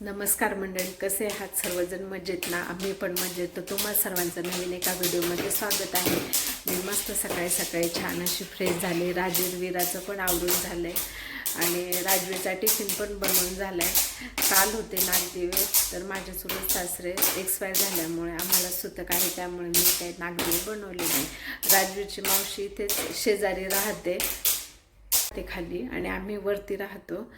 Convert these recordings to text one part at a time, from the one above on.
नमस्कार मंडळी कसे आहात सर्वजण? मजेत ना आम्ही पण मजेत. तर तुम्हा सर्वांचं नवीन एका व्हिडिओमध्ये स्वागत आहे. मी मस्त सकाळी सकाळी छान अशी फ्रेश झाले. राजीरवीराचं पण आवडून झालं आहे आणि राजवीरचा टिफिन पण बनवून झाला आहे काल होते नागदिवे तर माझे चुलत सासरे एक्सपायर झाल्यामुळे आम्हाला सुतक आहे. त्यामुळे मी काही नागदिवे बनवले नाही. राजवीरची मावशी इथेच शेजारी राहते. ते खाली आणि आम्ही वरती राहतो.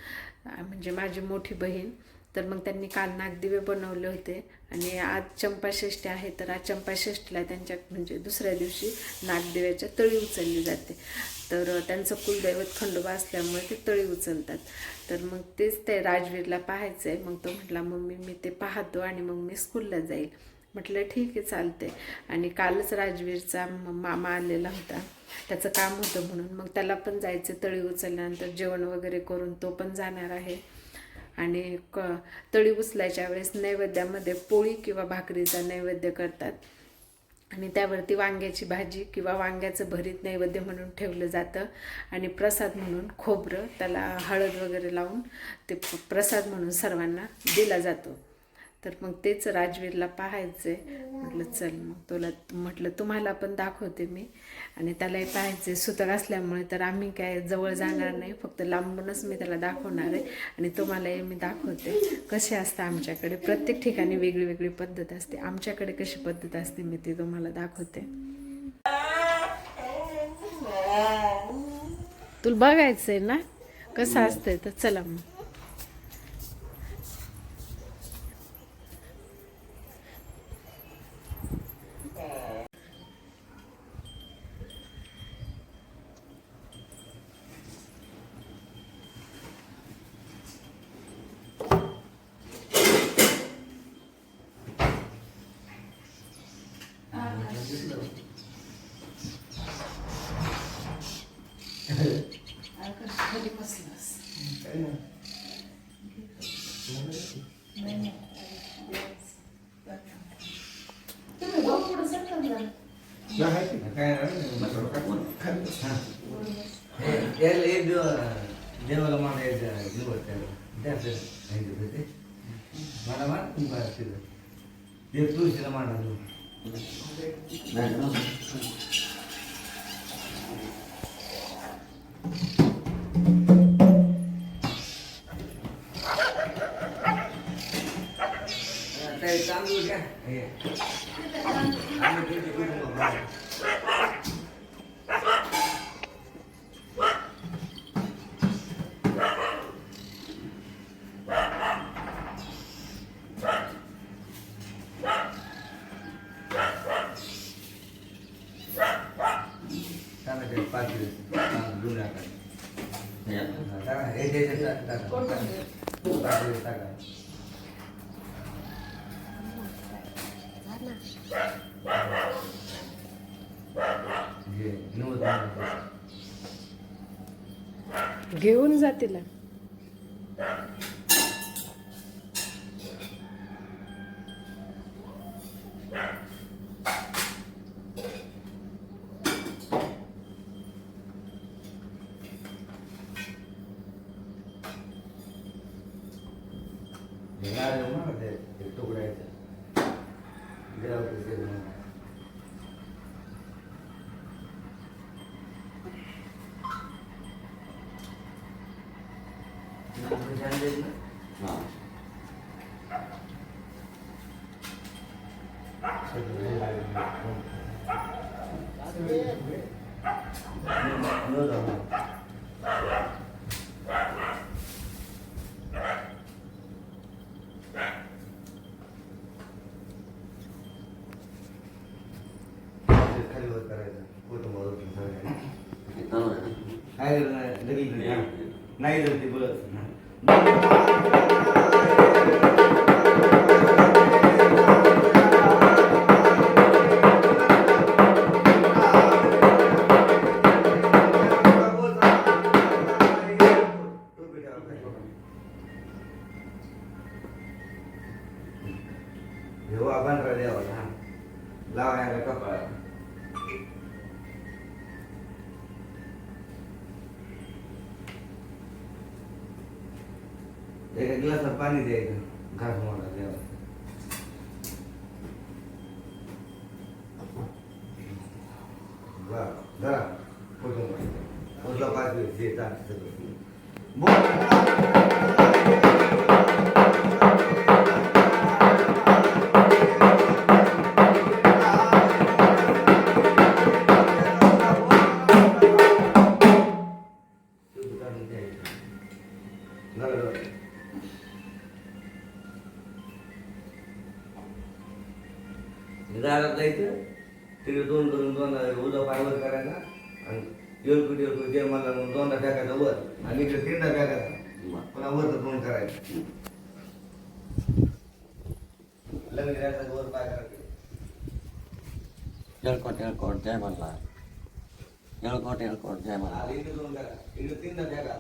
म्हणजे माझी मोठी बहीण. तर मग त्यांनी काल नागदिवे बनवले होते. आणि आज चंपाषष्ठी आहे तर आज चंपाषष्ठीला त्यांच्या म्हणजे दुसऱ्या दिवशी नागदिव्याच्या तळी उचलली जाते. तर त्यांचं कुलदैवत खंडोबा असल्यामुळे ते तळी उचलतात. तर मग तेच ते राजवीरला पाहायचं आहे मग तो म्हटला मम्मी मी ते पाहतो आणि मग मी स्कूलला जाईल. म्हटलं ठीक आहे चालते आणि कालच राजवीरचा म- मामा आलेला होता. त्याचं काम होतं म्हणून. मग त्याला पण जायचं तळी उचलल्यानंतर जेवण वगैरे करून तो पण जाणार आहे. आणि क तळी उचलायच्या वेळेस नैवेद्यामध्ये पोळी किंवा भाकरीचा नैवेद्य करतात. आणि त्यावरती वांग्याची भाजी किंवा वांग्याचं भरीत नैवेद्य म्हणून ठेवलं जातं. आणि प्रसाद म्हणून खोबरं त्याला हळद वगैरे लावून ते प्रसाद म्हणून सर्वांना दिला जातो. तर मग तेच राजवीरला पाहायचंय. म्हटलं चल मग तुला म्हटलं तुम्हाला पण दाखवते मी. आणि त्यालाही पाहायचे सुतक असल्यामुळे तर आम्ही काय जवळ जाणार नाही. फक्त लांबूनच मी त्याला दाखवणार आहे. आणि तुम्हालाही मी दाखवते. कसे असतं आमच्याकडे? प्रत्येक ठिकाणी वेगळी वेगळी पद्धत असते. आमच्याकडे कशी पद्धत असते मी ती तुम्हाला दाखवते. तुला बघायचंय ना? कसं असतंय तर चला मग. याला एक दिवस देवाला मला एक दिवस त्याचं सांगितलं होते मला मान तुम्हाला Nerede? घेऊन जा तिला हे नारळ म्हणा ते ते तुकड्याचं देवाचं ते म्हणा. नारळ छान देईल ना? No, no, no. खाली वर करायचं कुटुंबावर सगळ्यांनी. काय रे, नाही, लगेच नाही, हा. नाही जर ते बरं जरा कुठून कुठला पाच वेळ जे चालतं करायचं. लग्न करायचं वर करायचं. येळकोट येळकोट जय मल्हार. येळकोट येळकोट जय आणि इकडे दोन करा. इकडे तीनदा फेकायचा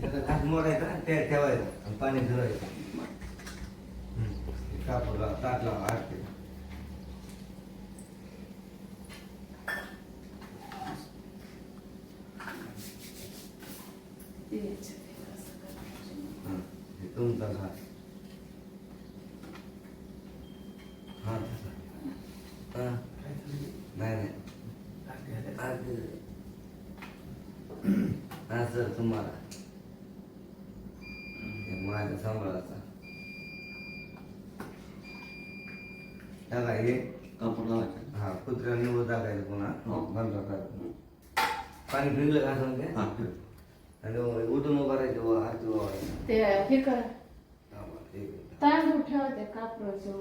त्याचा घास मोडायचा ते ठेवायचा पाणी धुवायचं कापड ताट लावा आरती हां हे तुमचा घास हां नाही नाही आरती हा सर तुम्हाला हे माझ्या सांभाळाचा टाका हे कापड हा कुत्र्या निवड टाकायचं पुन्हा हो. बंद करायचं पाणी पिलं का सांगते हा. आणि उठून उभं राहायचं ते हे कर. कापडाचे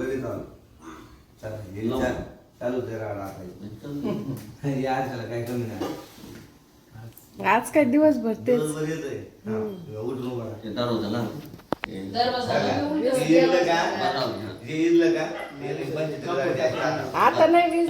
लगेच आलो. चला हे लाव. राडा या आरशाला काही कमी नाही. आज काय दिवसभर तेच. दिवसभर येतोय. हा, उठून उभं राहा. हे हे. हे का? हे पंचवीस आता. आता नाही वीज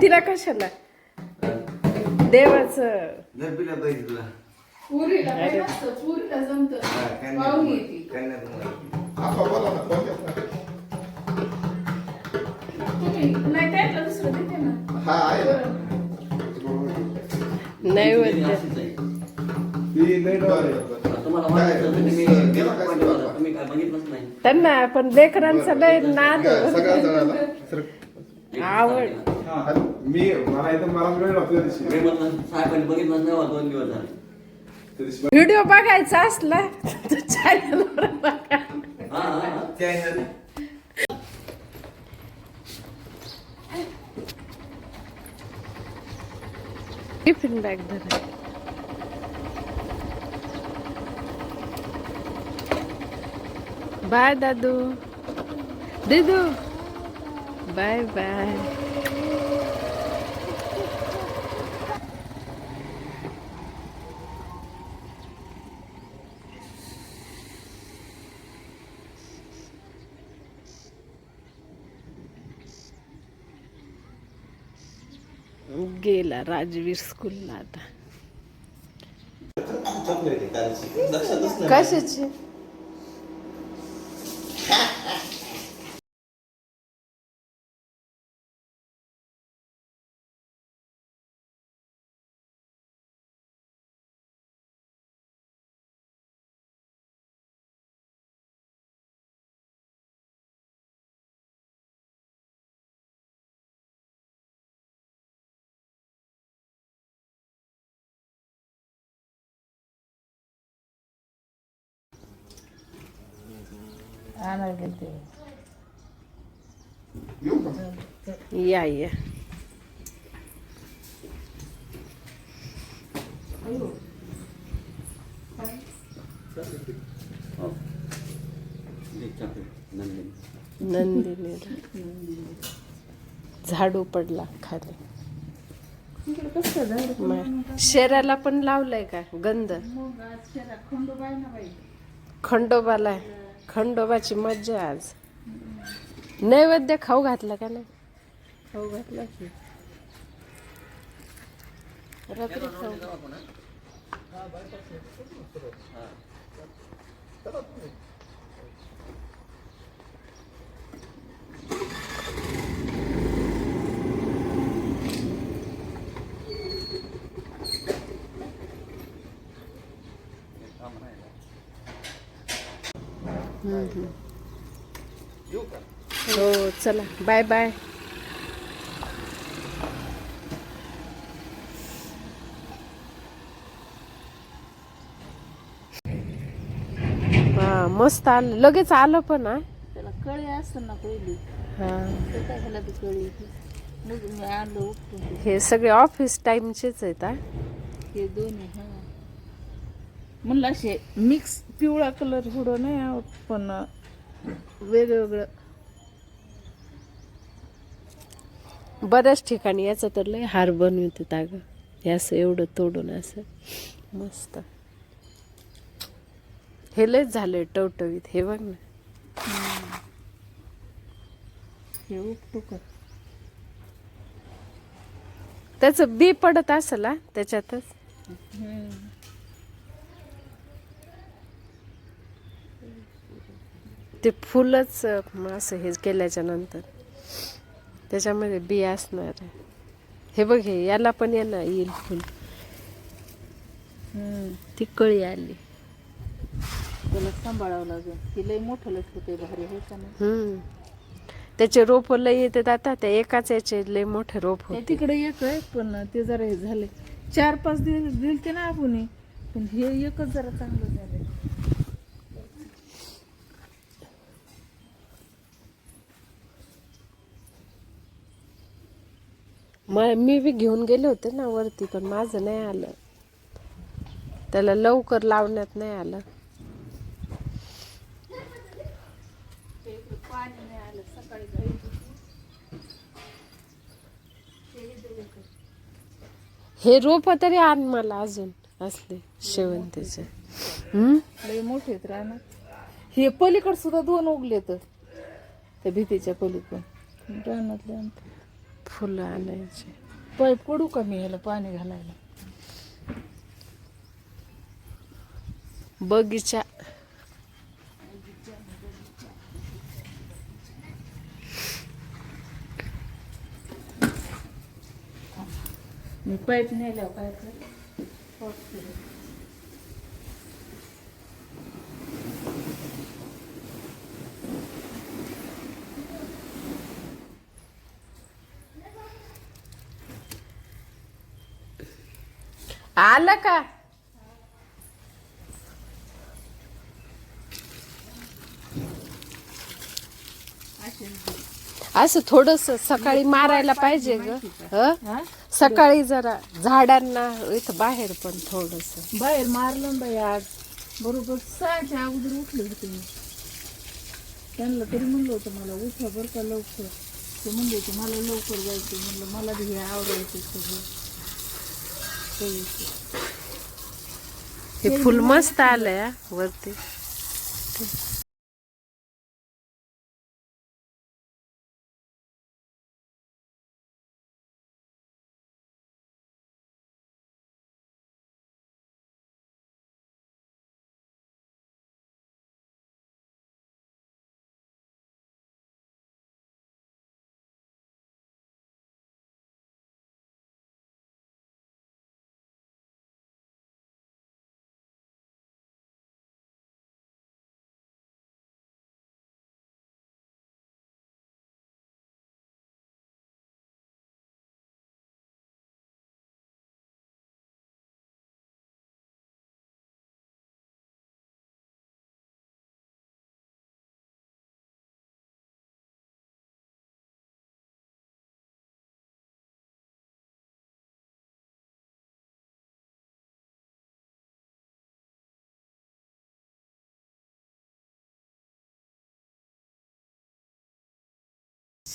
तिला कशाला देवाचं जर पिल्या पाहिजे तुला पुरीला काय नसतं, पुरीला जमतं. पाहुणी येते. कन्याकुमारी तुम्ही नाही त्यातलं दुसरं देते ना हा आहे ना. नैवेद्य अशीच आहे. ती लई डोळ आहे. तुम्हाला काय? वाटत असेल तर मी गेला गेला काय पाणी सगळं? वाला. तुम्ही काय बघितलंच नाही त्यांना पण लेकरांचा लय नाद सगळ्या जणाला आवड. हा, मी मला इथं मला वेळ नव्हता त्या दिवशी. मी म्हणलं साहेबांनी बघितलंच नाही बा, दोन दिवस झाले. त्या दिवशी व्हिडिओ बघायचा असला तर चॅनलवर बघा. हा हा हा. चॅनल टिफिन बॅग धरा. बाय दादू. दिदू. बाय बाय गेला राजवीर स्कूलला आता कशाची आणायला गेलते. येऊ का? या या नंदिनी नंदिनी. झाडू पडला खाली. शेराला पण लावलंय का गंध? मग आज शेरा खंडोबाई ना बाई. खंडोबाला खंडोबाची मज्जा आज. नैवेद्य खाऊ घातलं का नाही? खाऊ घातलं की. रात्री खाऊ. हो चला. Bye bye. हा मस्त आलं. लगेच आलं पण हा? त्याला कळी असतं ना पहिली. हा. काय ह्याला बी कळी येते मग मी आणलं उपटून. ते. हे सगळे ऑफिस टाइमचेच आहेत हा? हे दोन्ही हा? म्हणलं असे मिक्स पिवळा कलर थोडं नाही आवडत पण वेगवेगळं बऱ्याच ठिकाणी याचं तर लय हार बनवतात अगं हे असं एवढं तोडून असं. मस्त. हे लयच झालंय टवटवीत हे बघ ना. हे उपटू कर त्याचं बी पडत असेल त्याच्यातच. ते फुलच असं हे केल्याच्यानंतर. त्याच्यामध्ये बी असणार आहे. हे बघ हे याला पण येणार येईल फुल. ती कळी आली. त्याला सांभाळावं लागेल. हे लय मोठं लटकं ते भारी होय का नाही? हम्म. त्याचे रोप लय येतात आता त्या एकाच याचे लय मोठे रोप होते. तिकडे एक आहे पण ते जरा हे झाले चार पाच दिवस दिलते ना आपण पण हे एकच जरा चांगलं झालं म- मी बी घेऊन गेले होते ना वरती पण माझं नाही आलं. त्याला लवकर लावण्यात नाही आलं. नाही आलं सकाळी हे रोप तरी आण मला अजून असले शेवंतीचे. हम्म? मोठे आहेत रानात हे पलीकड सुद्धा दोन उगले तर त्या भीतीच्या पलीकडून. रानातले आणतात फुलं आणायचे. पाईप पडू का मी ह्याला पाणी घालायला? बगीचा. मी पाईप नेल्यावर काय आलं का? असं थोडस सकाळी मारायला पाहिजे ग. सकाळी जरा झाडांना इथं बाहेर पण थोडस. बाहेर मारलं बाई आज. बरोबर सहाच्या अगोदर उठले होते मी त्यांना तरी म्हणलं होतं मला उठा बरं का लवकर. ते म्हणले होते मला लवकर जायचं म्हणलं मला हे आवडायचं सगळं. हे फुल मस्त आलंय हा, वरती.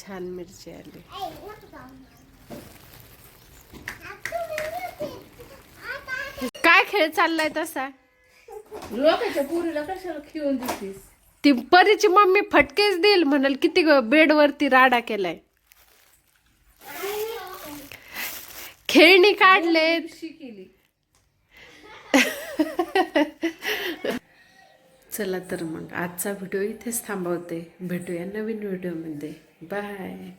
छान मिरची आली. काय खेळ चाललाय तसा? लोकांच्या पुरीला कशाला खेळून देतीस? ती परीची मम्मी फटकेच देईल म्हणाल किती बेड वरती राडा केलाय. खेळणी काढले चला तर मग आजचा व्हिडिओ इथेच थांबवते. भेटूया नवीन व्हिडिओमध्ये. बाय